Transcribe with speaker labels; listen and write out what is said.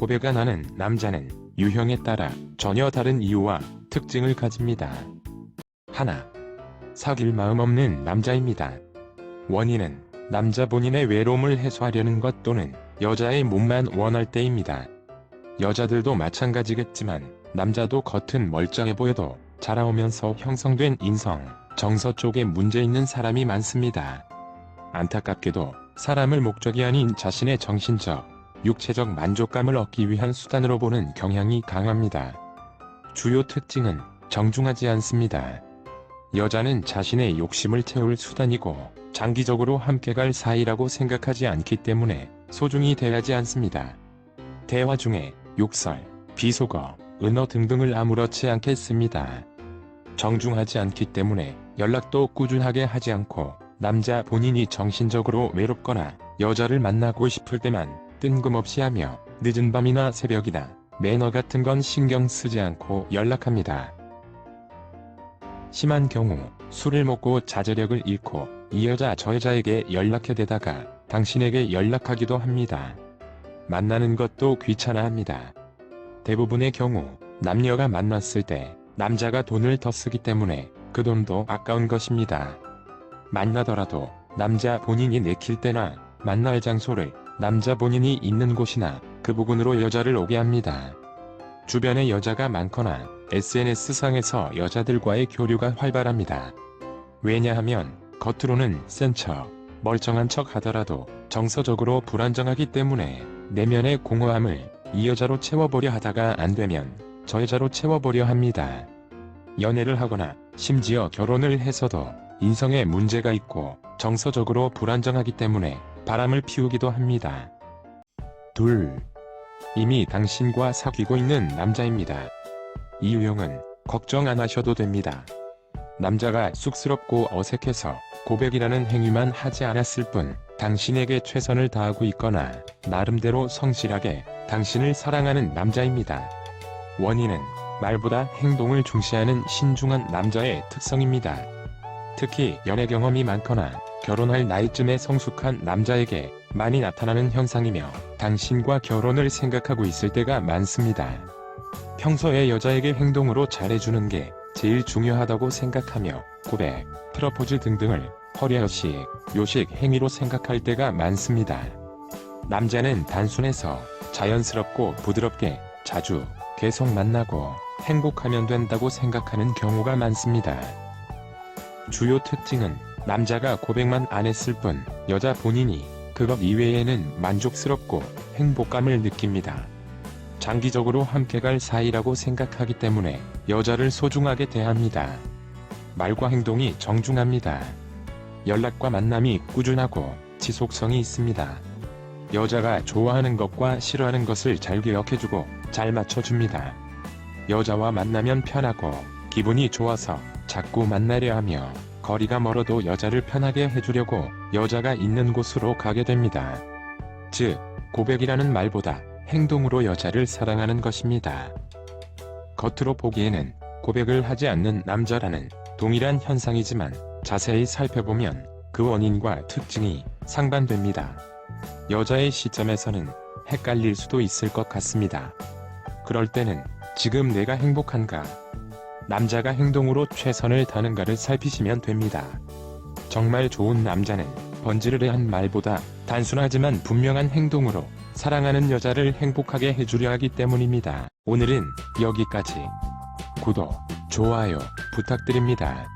Speaker 1: 고백 안 하는 남자는 유형에 따라 전혀 다른 이유와 특징을 가집니다. 하나. 사귈 마음 없는 남자입니다. 원인은 남자 본인의 외로움을 해소하려는 것 또는 여자의 몸만 원할 때입니다. 여자들도 마찬가지겠지만 남자도 겉은 멀쩡해 보여도 자라오면서 형성된 인성, 정서 쪽에 문제 있는 사람이 많습니다. 안타깝게도 사람을 목적이 아닌 자신의 정신적, 육체적 만족감을 얻기 위한 수단으로 보는 경향이 강합니다. 주요 특징은 정중하지 않습니다. 여자는 자신의 욕심을 채울 수단이고 장기적으로 함께 갈 사이라고 생각하지 않기 때문에 소중히 대하지 않습니다. 대화 중에 욕설, 비속어, 은어 등등을 아무렇지 않게 씁니다. 정중하지 않기 때문에 연락도 꾸준하게 하지 않고 남자 본인이 정신적으로 외롭거나 여자를 만나고 싶을 때만 뜬금없이 하며 늦은 밤이나 새벽이나 매너 같은 건 신경 쓰지 않고 연락합니다. 심한 경우 술을 먹고 자제력을 잃고 이 여자 저 여자에게 연락해 대다가 당신에게 연락하기도 합니다. 만나는 것도 귀찮아합니다. 대부분의 경우 남녀가 만났을 때 남자가 돈을 더 쓰기 때문에 그 돈도 아까운 것입니다. 만나더라도 남자 본인이 내킬 때나 만날 장소를 남자 본인이 있는 곳이나 그 부근으로 여자를 오게 합니다. 주변에 여자가 많거나 SNS상에서 여자들과의 교류가 활발합니다. 왜냐하면 겉으로는 센 척, 멀쩡한 척 하더라도 정서적으로 불안정하기 때문에 내면의 공허함을 이 여자로 채워보려 하다가 안 되면 저 여자로 채워보려 합니다. 연애를 하거나 심지어 결혼을 해서도 인성에 문제가 있고 정서적으로 불안정하기 때문에 바람을 피우기도 합니다. 둘. 이미 당신과 사귀고 있는 남자입니다. 이 유형은 걱정 안 하셔도 됩니다. 남자가 쑥스럽고 어색해서 고백이라는 행위만 하지 않았을 뿐 당신에게 최선을 다하고 있거나 나름대로 성실하게 당신을 사랑하는 남자입니다. 원인은 말보다 행동을 중시하는 신중한 남자의 특성입니다. 특히 연애 경험이 많거나 결혼할 나이쯤에 성숙한 남자에게 많이 나타나는 현상이며 당신과 결혼을 생각하고 있을 때가 많습니다. 평소에 여자에게 행동으로 잘해주는 게 제일 중요하다고 생각하며 고백, 프러포즈 등등을 허례허식, 요식 행위로 생각할 때가 많습니다. 남자는 단순해서 자연스럽고 부드럽게 자주 계속 만나고 행복하면 된다고 생각하는 경우가 많습니다. 주요 특징은 남자가 고백만 안 했을 뿐 여자 본인이 그것 이외에는 만족스럽고 행복감을 느낍니다. 장기적으로 함께 갈 사이라고 생각하기 때문에 여자를 소중하게 대합니다. 말과 행동이 정중합니다. 연락과 만남이 꾸준하고 지속성이 있습니다. 여자가 좋아하는 것과 싫어하는 것을 잘 기억해주고 잘 맞춰줍니다. 여자와 만나면 편하고 기분이 좋아서 자꾸 만나려 하며 거리가 멀어도 여자를 편하게 해주려고 여자가 있는 곳으로 가게 됩니다. 즉, 고백이라는 말보다 행동으로 여자를 사랑하는 것입니다. 겉으로 보기에는 고백을 하지 않는 남자라는 동일한 현상이지만 자세히 살펴보면 그 원인과 특징이 상반됩니다. 여자의 시점에서는 헷갈릴 수도 있을 것 같습니다. 그럴 때는 지금 내가 행복한가? 남자가 행동으로 최선을 다하는가를 살피시면 됩니다. 정말 좋은 남자는 번지르르한 말보다 단순하지만 분명한 행동으로 사랑하는 여자를 행복하게 해주려 하기 때문입니다. 오늘은 여기까지. 구독, 좋아요 부탁드립니다.